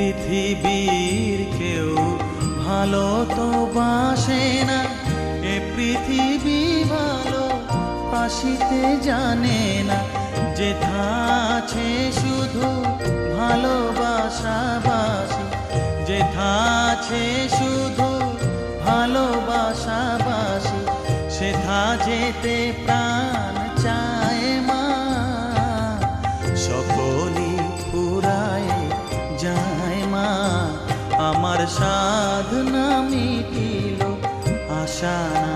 পৃথিবীর কেউ ভালো তো বাসে না। এ পৃথিবী ভালো বাসিতে জানে না। যেথা আছে শুধু ভালোবাসাবাসি যেথা আছে শুধু ভালোবাসাবাসি সেথা যেতে প্রাণ আমার সাধনা মিটিল আশা না